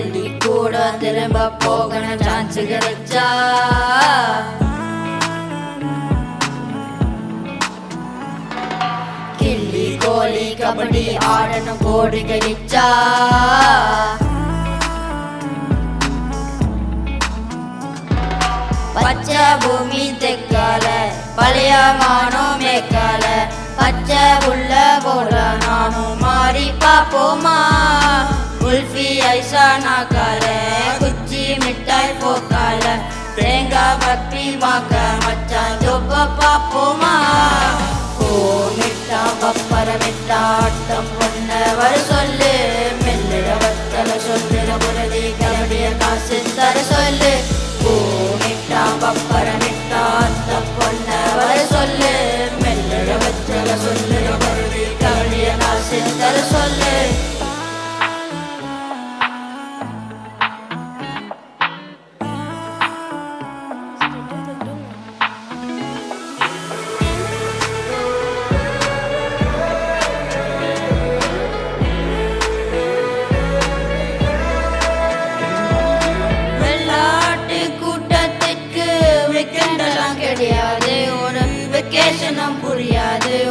பள்ளி கூட திரும்ப போகணும். சான்ஸ் கிடைச்சா கிள்ளி கோலி கபடி ஆடணும். கோடி கிடைச்சா பச்சை பூமி தெக்கால பழைய மானோ மேக்கால பச்சை உள்ள போல நானும் மாறி பாப்போமா குல்ஃபி ஐசா நாக்கால குச்சி மிட்டாய் போக்கால தேங்காய் பப்பி மாக்க மச்சான் ஜொப்ப பாப்போமா ஓ மிட்டா பப்பர மிட்டா ஆட்டம்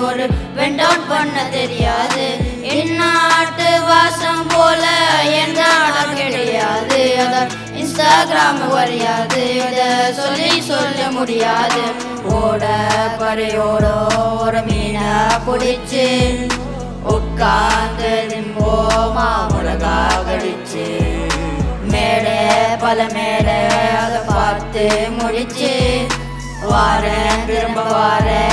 ஒரு வெண்ட் பண்ண தெரியாது. இந்நாட்டு வாசம் போல என்ன கிடையாது. அத இன்ஸ்டாகிராம் வரையாது இதை சொல்லி சொல்ல முடியாது. ஓட பறையோட ஒரு மீனை பிடிச்சு உட்கார்ந்து நிம்போமா மிளகா கடிச்சு மேடை பல மேலே அதை பார்த்து முடிச்சு வாரேன் திரும்ப வாரேன்.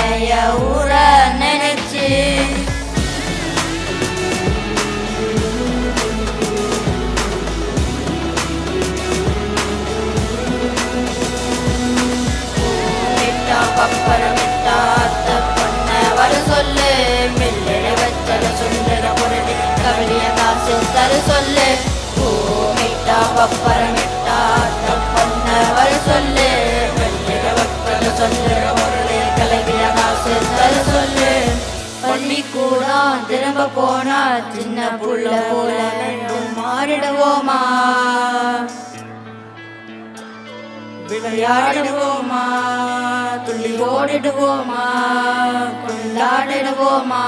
பண்ணவர் சொல்லு. பூமிட்டா பப்பரமிட்டா பப்பர பண்ணவர் அத்த பொண்ண வர சொல்லு. மில்லிட வச்சல சொல்லுற பொருள் கலவிய காசு திரும்ப போனா சின்ன புள்ள போல ரெண்டும் மாறிடுவோமா? விளையாடிடுவோமா துள்ளி ஓடிடுவோமா? கொண்டாடிடுவோமா?